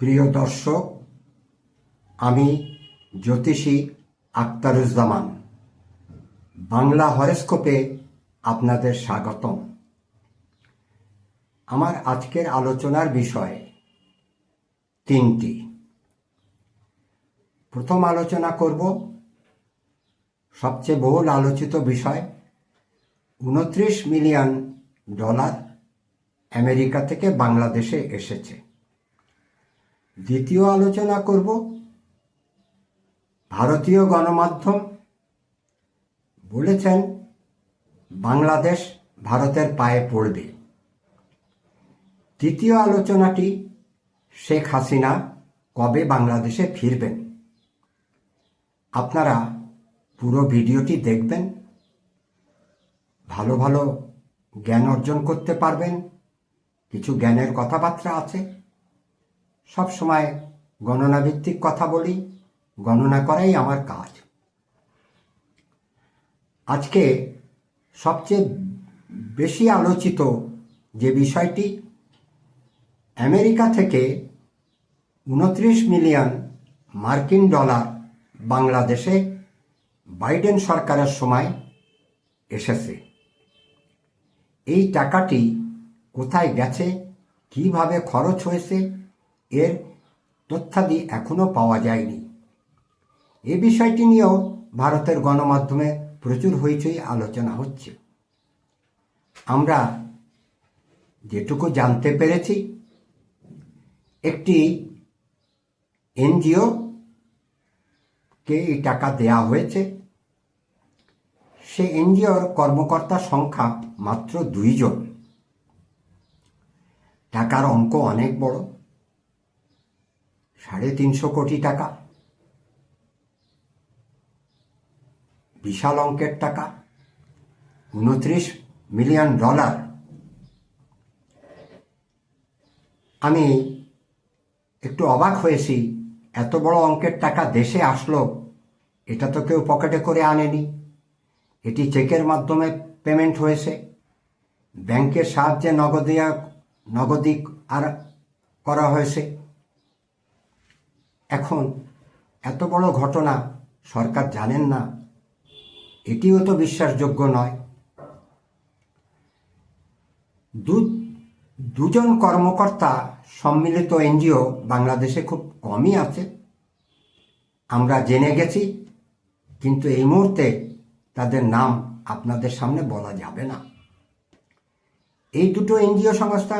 প্রিয় দর্শক, আমি জ্যোতিষী আক্তারুজ্জামান। বাংলা হরস্কোপে আপনাদের স্বাগতম। আমার আজকের আলোচনার বিষয় তিনটি। প্রথম আলোচনা করব সবচেয়ে বহুল আলোচিত বিষয়, উনত্রিশ মিলিয়ন ডলার আমেরিকা থেকে বাংলাদেশে এসেছে। দ্বিতীয় আলোচনা করব। ভারতীয় গণমাধ্যম বলেছেন, বাংলাদেশ ভারতের পায়ে পড়বে। তৃতীয় আলোচনাটি শেখ হাসিনা কবে বাংলাদেশে ফিরবেন? আপনারা পুরো ভিডিওটি দেখবেন, ভালো ভালো জ্ঞান অর্জন করতে পারবেন, কিছু জ্ঞানের কথাবার্তা আছে। সব সময় গণনা ভিত্তিক কথা বলি, গণনা করাই আমার কাজ। আজকে সবচেয়ে বেশি আলোচিত যে বিষয়টি, আমেরিকা থেকে উনত্রিশ মিলিয়ন মার্কিন ডলার বাংলাদেশে বাইডেন সরকারের সময় এসেছে। এই টাকাটি কোথায় গেছে, কীভাবে খরচ হয়েছে এর তথ্যাদি এখনও পাওয়া যায়নি। এ বিষয়টি নিয়েও ভারতের গণমাধ্যমে প্রচুর হইচই আলোচনা হচ্ছে। আমরা যেটুকু জানতে পেরেছি, একটি এনজিও কে এই টাকা দেয়া হয়েছে, সে এনজিওর কর্মকর্তার সংখ্যা মাত্র দুইজন টাকার অঙ্ক অনেক বড়। সাড়ে তিনশো কোটি টাকা। বিশাল অঙ্কের টাকা। উনত্রিশ মিলিয়ন ডলার। আমি একটু অবাক হয়েছি, এত বড় অঙ্কের টাকা দেশে আসলো, এটা তো কেউ পকেটে করে আনেনি। এটি চেকের মাধ্যমে পেমেন্ট হয়েছে। ব্যাংকের সাহায্যে নগদিয়া নগদি আর করা হয়েছে। এখন এত বড় ঘটনা সরকার জানেন না, এটিও তো বিশ্বাসযোগ্য নয়। দু, দুজন কর্মকর্তা সম্মিলিত এনজিও বাংলাদেশে খুব কমই আছে। আমরা জেনে গেছি, কিন্তু এই মুহূর্তে তাদের নাম আপনাদের সামনে বলা যাবে না। এই দুটো এনজিও সংস্থা,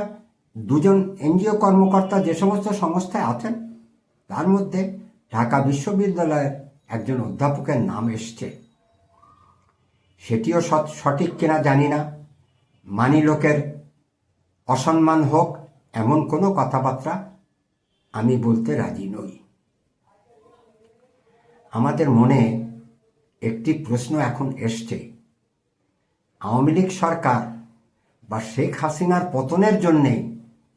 দুজন এনজিও কর্মকর্তা যে সমস্ত সংস্থায় আছেন তার মধ্যে ঢাকা বিশ্ববিদ্যালয়ের একজন অধ্যাপকের নাম এসছে। সেটিও সঠিক কিনা জানি না। মানি লোকের অসম্মান হোক এমন কোনো কথাবার্তা আমি বলতে রাজি নই। আমাদের মনে একটি প্রশ্ন এখন এসছে। আওয়ামী লীগ সরকার বা শেখ হাসিনার পতনের জন্যে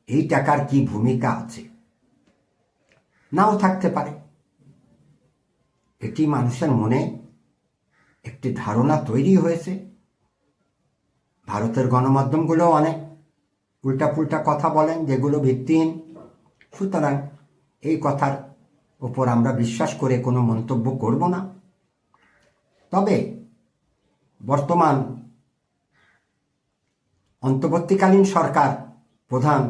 এই টাকার কি ভূমিকা আছে? নাও থাকতে পারে। এটি মানুষের মনে একটি ধারণা তৈরি হয়েছে। ভারতের গণমাধ্যমগুলো অনেক উল্টাপুল্টা কথা বলেন, যেগুলো ভিত্তিহীন। সুতরাং এই কথার ওপর আমরা বিশ্বাস করে কোনো মন্তব্য করব না। তবে বর্তমান অন্তর্বর্তীকালীন সরকার প্রধান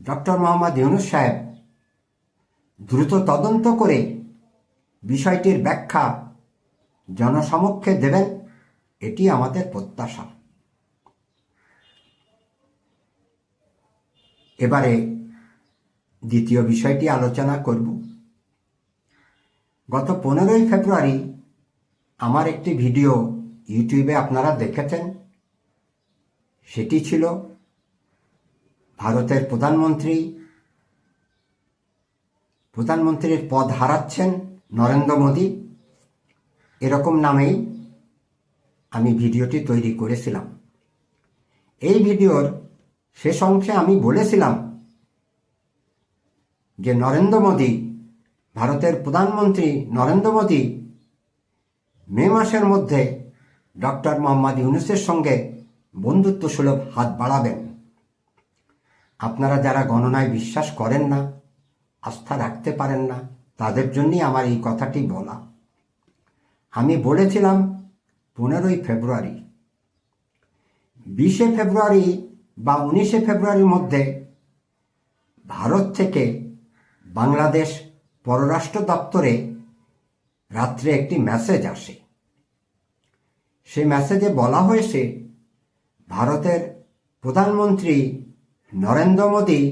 ডক্টর মোহাম্মদ ইউনুস সাহেব দ্রুত তদন্ত করে বিষয়টির ব্যাখ্যা জনসমক্ষে দেবেন, এটি আমাদের প্রত্যাশা। এবারে দ্বিতীয় বিষয়টি আলোচনা করব। গত পনেরোই ফেব্রুয়ারি আমার একটি ভিডিও ইউটিউবে আপনারা দেখেছেন। সেটি ছিল ভারতের প্রধানমন্ত্রী প্রধানমন্ত্রীর পদ হারাচ্ছেন নরেন্দ্র মোদী। এরকম নামেই আমি ভিডিওটি তৈরি করেছিলাম। এই ভিডিওর শেষ অংশে আমি বলেছিলাম যে নরেন্দ্র মোদী, ভারতের প্রধানমন্ত্রী নরেন্দ্র মোদী মে মাসের মধ্যে ডক্টর মোহাম্মদ ইউনুসের সঙ্গে বন্ধুত্ব সুলভ হাত বাড়াবেন। আপনারা যারা গণনায় বিশ্বাস করেন না আস্থা রাখতে পারেন না। তাদের জন্যই আমার এই কথাটি বলা। আমি বলেছিলাম, পনেরোই ফেব্রুয়ারি। বিশে ফেব্রুয়ারি বা উনিশে ফেব্রুয়ারির মধ্যে ভারত থেকে বাংলাদেশ পররাষ্ট্র দপ্তরে রাত্রে একটি মেসেজ আসে। সেই মেসেজে বলা হয়েছে, ভারতের প্রধানমন্ত্রী নরেন্দ্র মোদী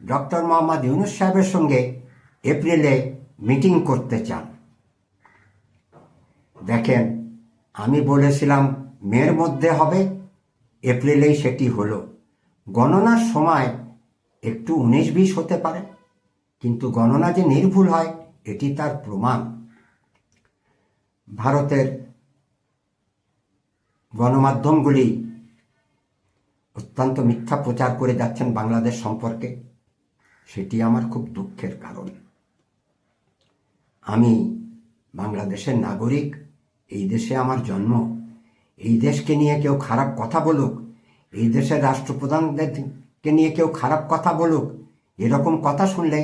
ডক্টর মোহাম্মদ ইউনুস সাহেবের সঙ্গে এপ্রিলে মিটিং করতে চান। দেখেন, আমি বলেছিলাম মের মধ্যে হবে, এপ্রিলেই সেটি হলো। গণনার সময় একটু উনিশ বিশ হতে পারে, কিন্তু গণনা যে নির্ভুল হয়, এটি তার প্রমাণ। ভারতের গণমাধ্যমগুলি অত্যন্ত মিথ্যা প্রচার করে যাচ্ছেন বাংলাদেশ সম্পর্কে। সেটি আমার খুব দুঃখের কারণ। আমি বাংলাদেশের নাগরিক, এই দেশে আমার জন্ম। এই দেশকে নিয়ে কেউ খারাপ কথা বলুক, এই দেশের রাষ্ট্রপ্রধানদেরকে নিয়ে কেউ খারাপ কথা বলুক, এরকম কথা শুনলে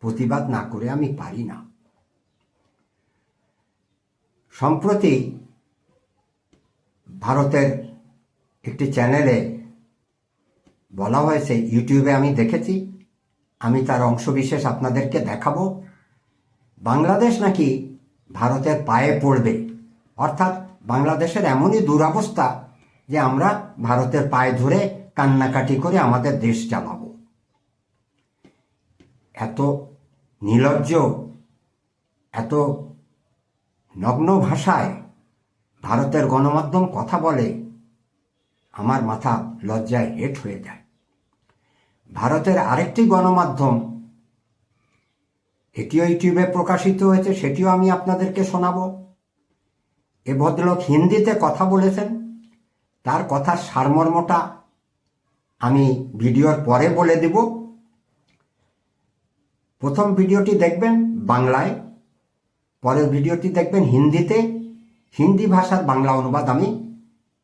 প্রতিবাদ না করে আমি পারি না। সম্প্রতি ভারতের একটি চ্যানেলে বলা হয়েছে, ইউটিউবে আমি দেখেছি আমি তার অংশবিশেষ আপনাদেরকে দেখাবো। বাংলাদেশ নাকি ভারতের পায়ে পড়বে। অর্থাৎ বাংলাদেশের এমনই দুরবস্থা যে আমরা ভারতের পায়ে ধরে কান্নাকাটি করে আমাদের দেশ চালাবো। এত নির্লজ্জ এত নগ্ন ভাষায় ভারতের গণমাধ্যম কথা বলে আমার মাথা লজ্জায় হেট হয়ে যায়। ভারতের আরেকটি গণমাধ্যম, এটিও ইউটিউবে প্রকাশিত হয়েছে, সেটিও আমি আপনাদেরকে শোনাব। এ ভদ্রলোক হিন্দিতে কথা বলেছেন, তার কথার সারমর্মটা আমি ভিডিওর পরে বলে দেব। প্রথম ভিডিওটি দেখবেন বাংলায়, পরের ভিডিওটি দেখবেন হিন্দিতে। হিন্দি ভাষার বাংলা অনুবাদ আমি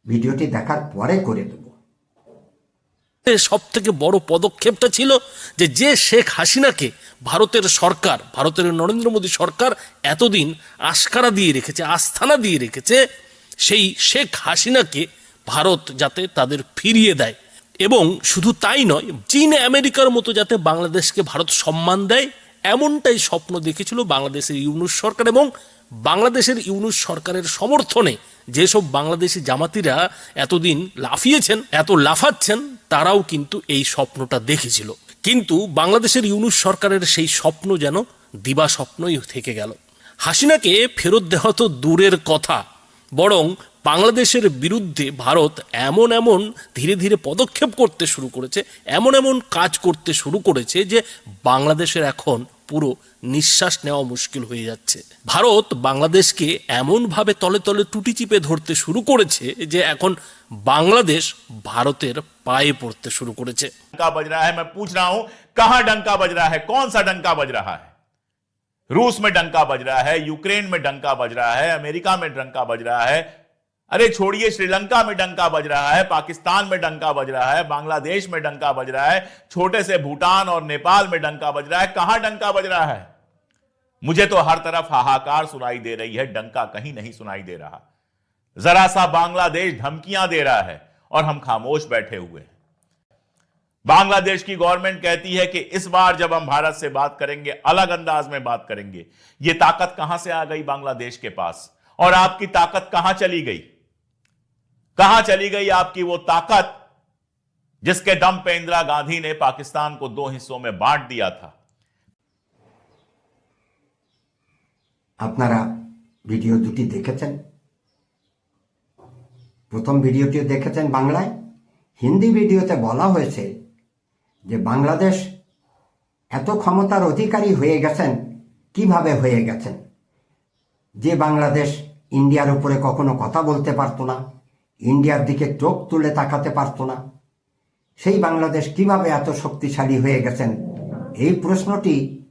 ভিডিওটি দেখার পরে করে দেব। সব থেকে বড় পদক্ষেপটা ছিল যে যে শেখ হাসিনাকে ভারতের সরকার, ভারতের নরেন্দ্র মোদী সরকার এতদিন আস্কারা দিয়ে রেখেছে, আস্থানা দিয়ে রেখেছে, সেই শেখ হাসিনাকে ভারত যাতে তাদের ফিরিয়ে দেয়। এবং শুধু তাই নয়, চীন, আমেরিকার মতো যাতে বাংলাদেশকে ভারত সম্মান দেয়, এমনটাই স্বপ্ন দেখেছিল বাংলাদেশের ইউনুস সরকার এবং বাংলাদেশের ইউনুস সরকারের সমর্থনে যেসব বাংলাদেশি জামাতিরা এতদিন লাফিয়েছেন, এত লাফাচ্ছেন তারাও কিন্তু এই স্বপ্নটা দেখেছিল। কিন্তু বাংলাদেশের ইউনুস সরকারের সেই স্বপ্ন যেন দিবা স্বপ্নই থেকে গেল। হাসিনাকে ফেরত দেওয়া তো দূরের কথা, বরং বাংলাদেশের বিরুদ্ধে ভারত এমন এমন ধীরে ধীরে পদক্ষেপ করতে শুরু করেছে, এমন এমন কাজ করতে শুরু করেছে যে বাংলাদেশের এখন পুরো নিঃশ্বাস নেওয়া মুশকিল হয়ে যাচ্ছে ভারত বাংলাদেশকে এমনভাবে তলে তলে টুটি চিপে ধরতে শুরু করেছে যে এখন বাংলাদেশ ভারতের পায়ে পড়তে শুরু করেছে डंका बज रहा है मैं पूछ रहा हूं कहां डंका बज रहा है कौन सा डंका बज रहा है रूस में डंका बज रहा है यूक्रेन में डंका बज रहा है अमेरिका में डंका बज रहा है अरे छोड़िए, श्रीलंका में डंका बज रहा है, पाकिस्तान में डंका बज रहा है, बांग्लादेश में डंका बज रहा है, छोटे से भूटान और नेपाल में डंका बज रहा है। कहाँ डंका बज रहा है? मुझे तो हर तरफ़ हाहाकार सुनाई दे रही है, डंका कहीं नहीं सुनाई दे रहा। जरा सा बांग्लादेश धमकियाँ दे रहा है और हम खामोश बैठे हुए हैं। बांग्लादेश की गवर्नमेंट कहती है कि इस बार जब हम भारत से बात करेंगे, अलग अंदाज में बात करेंगे, ये ताकत कहाँ से आ गई बांग्लादेश के पास? और आपकी ताकत कहाँ चली गई? कहां चली गई आपकी वो ताकत जिसके दम पे इंदिरा गांधी ने पाकिस्तान को दो हिस्सों में बांट दिया था আপনারা ভিডিও দুটি দেখেছেন প্রথম ভিডিওটিও দেখেছেন বাংলায় হিন্দি ভিডিওতে বলা হয়েছে যে বাংলাদেশ এত ক্ষমতার অধিকারী হয়ে গেছেন কিভাবে হয়ে গেছেন যে বাংলাদেশ ইন্ডিয়ার উপরে কখনো কথা বলতে পারতো না ইন্ডিয়ার দিকে চোখ তুলে তাকাতে পারতো না। সেই বাংলাদেশ কীভাবে এত শক্তিশালী হয়ে গেছেন? এই প্রশ্নটি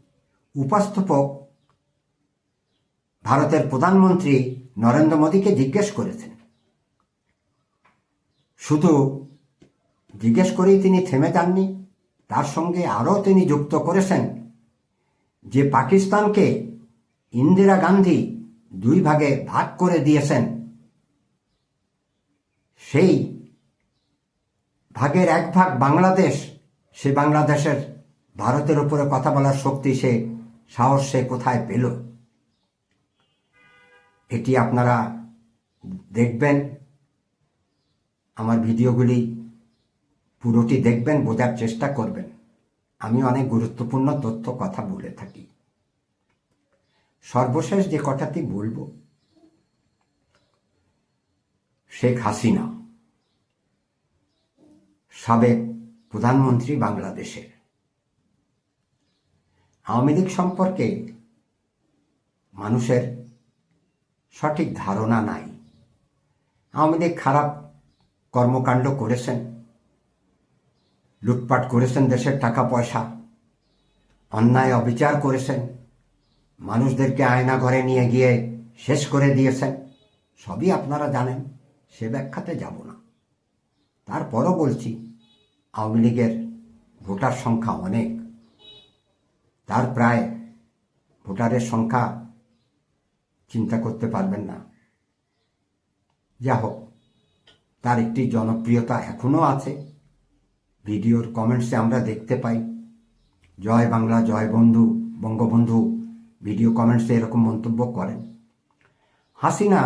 উপস্থাপক ভারতের প্রধানমন্ত্রী নরেন্দ্র মোদীকে জিজ্ঞেস করেছেন। শুধু জিজ্ঞেস করেই তিনি থেমে যাননি, তার সঙ্গে আরও তিনি যুক্ত করেছেন যে পাকিস্তানকে ইন্দিরা গান্ধী দুই ভাগে ভাগ করে দিয়েছেন। সেই ভাগের এক ভাগ বাংলাদেশ, সে বাংলাদেশের ভারতের উপরে কথা বলার শক্তি, সে সাহস সে কোথায় পেল? এটি আপনারা দেখবেন। আমার ভিডিওগুলি পুরোটি দেখবেন, বোঝার চেষ্টা করবেন। আমি অনেক গুরুত্বপূর্ণ তথ্য, কথা বলে থাকি। সর্বশেষ যে কথাটি বলব শেখ হাসিনা সাবেক প্রধানমন্ত্রী বাংলাদেশের আওয়ামী লীগ সম্পর্কে মানুষের সঠিক ধারণা নাই। আওয়ামী লীগ খারাপ কর্মকাণ্ড করেছেন, লুটপাট করেছেন দেশের টাকা পয়সা অন্যায় অবিচার করেছেন, মানুষদেরকে আয়না ঘরে নিয়ে গিয়ে শেষ করে দিয়েছেন, সবই আপনারা জানেন। সে ব্যাখ্যাতে যাব না। তারপরও বলছি, আওয়ামী লীগের ভোটার সংখ্যা অনেক। তার প্রায় ভোটারের সংখ্যা চিন্তা করতে পারবেন না। যা হোক তার একটি জনপ্রিয়তা এখনও আছে। ভিডিওর কমেন্টসে আমরা দেখতে পাই, জয় বাংলা, জয় বন্ধু, বঙ্গবন্ধু, ভিডিও কমেন্টসে এরকম মন্তব্য করেন। হাসিনা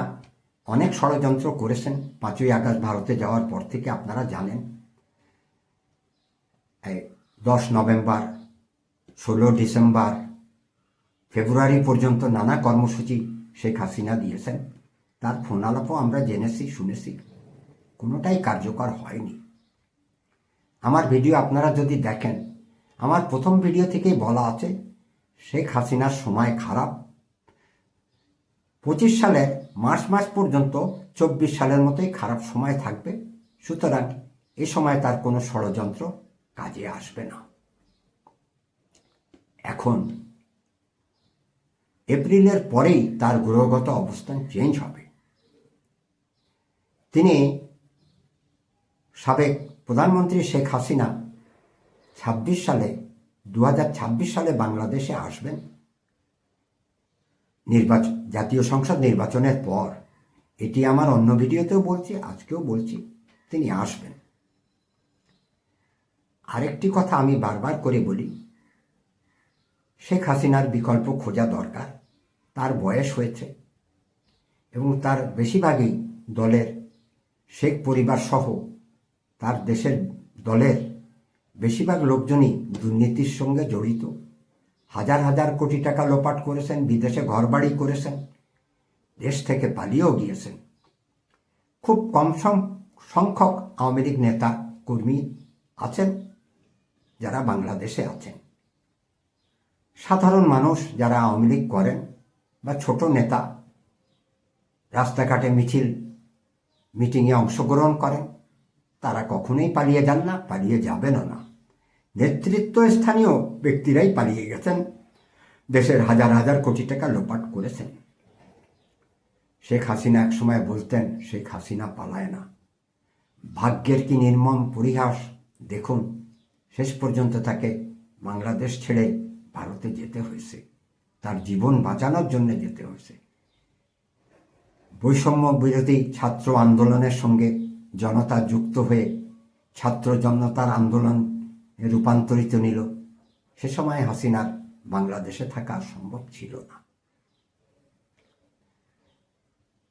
অনেক ষড়যন্ত্র করেছেন পাঁচই আগস্ট ভারতে যাওয়ার পর থেকে, আপনারা জানেন। দশ নভেম্বর, ষোলো ডিসেম্বর, ফেব্রুয়ারি পর্যন্ত নানা কর্মসূচি শেখ হাসিনা দিয়েছেন। তার ফোন আলাপও আমরা জেনেছি, শুনেছি। কোনোটাই কার্যকর হয়নি। আমার ভিডিও আপনারা যদি দেখেন, আমার প্রথম ভিডিও থেকেই বলা আছে, শেখ হাসিনার সময় খারাপ। পঁচিশ সালের মার্চ মাস পর্যন্ত চব্বিশ সালের মতোই খারাপ সময় থাকবে। সুতরাং এ সময় তার কোনো ষড়যন্ত্র কাজে আসবে না। এখন এপ্রিলের পরেই তার গ্রহগত অবস্থান চেঞ্জ হবে। তিনি সাবেক প্রধানমন্ত্রী শেখ হাসিনা ছাব্বিশ সালে দু হাজার ছাব্বিশ সালে বাংলাদেশে আসবেন। নির্বাচন, জাতীয় সংসদ নির্বাচনের পর। এটি আমার অন্য ভিডিওতেও বলছি, আজকেও বলছি, তিনি আসবেন। আরেকটি কথা আমি বারবার করে বলি, শেখ হাসিনার বিকল্প খোঁজা দরকার। তার বয়স হয়েছে এবং তার বেশিরভাগই দলের শেখ পরিবার সহ তার দেশের দলের বেশিরভাগ লোকজনই দুর্নীতির সঙ্গে জড়িত। হাজার হাজার কোটি টাকা লোপাট করেছেন, বিদেশে ঘরবাড়ি করেছেন, দেশ থেকে পালিয়েও গিয়েছেন। খুব কম সংখ্যক আওয়ামী লীগ নেতা কর্মী আছেন, যারা বাংলাদেশে আছেন। সাধারণ মানুষ যারা আওয়ামী লীগ করেন বা ছোট নেতা, রাস্তাঘাটে মিছিল, মিটিংয়ে অংশগ্রহণ করেন, তারা কখনোই পালিয়ে যান না, পালিয়ে যাবেনও না। নেতৃত্ব স্থানীয় ব্যক্তিরাই পালিয়ে গেছেন। দেশের হাজার হাজার কোটি টাকা লোপাট করেছেন। শেখ হাসিনা একসময় বলতেন, শেখ হাসিনা পালায় না। ভাগ্যের কি নির্মম পরিহাস? দেখুন, শেষ পর্যন্ত তাকে বাংলাদেশ ছেড়ে ভারতে যেতে হয়েছে। তার জীবন বাঁচানোর জন্য যেতে হয়েছে। বৈষম্য বিরোধী ছাত্র আন্দোলনের সঙ্গে জনতা যুক্ত হয়ে ছাত্র জনতার আন্দোলন রূপান্তরিত নিল। সে সময় হাসিনার বাংলাদেশে থাকা সম্ভব ছিল না।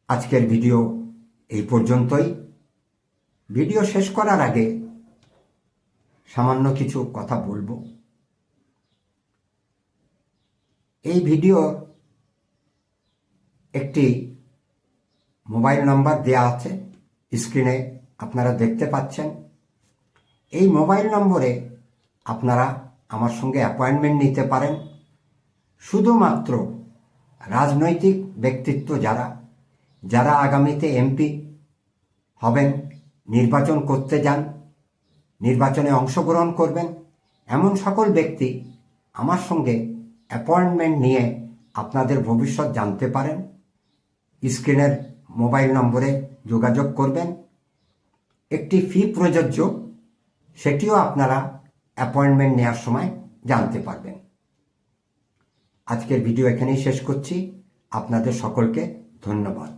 আজকের ভিডিও এই পর্যন্তই। ভিডিও শেষ করার আগে সামান্য কিছু কথা বলব। এই ভিডিও একটি মোবাইল নাম্বার দেয়া আছে। স্ক্রিনে আপনারা দেখতে পাচ্ছেন। এই মোবাইল নম্বরে আপনারা আমার সঙ্গে অ্যাপয়েন্টমেন্ট নিতে পারেন। শুধুমাত্র রাজনৈতিক ব্যক্তিত্ব যারা যারা আগামীতে এমপি হবেন, নির্বাচন করতে যান, নির্বাচনে অংশগ্রহণ করবেন, এমন সকল ব্যক্তি আমার সঙ্গে অ্যাপয়েন্টমেন্ট নিয়ে আপনাদের ভবিষ্যৎ জানতে পারেন। স্ক্রিনের মোবাইল নম্বরে যোগাযোগ করবেন। একটি ফি প্রযোজ্য, সেটিও আপনারা অ্যাপয়েন্টমেন্ট নেওয়ার সময় জানতে পারবেন। আজকের ভিডিও এখানেই শেষ করছি। আপনাদের সকলকে ধন্যবাদ।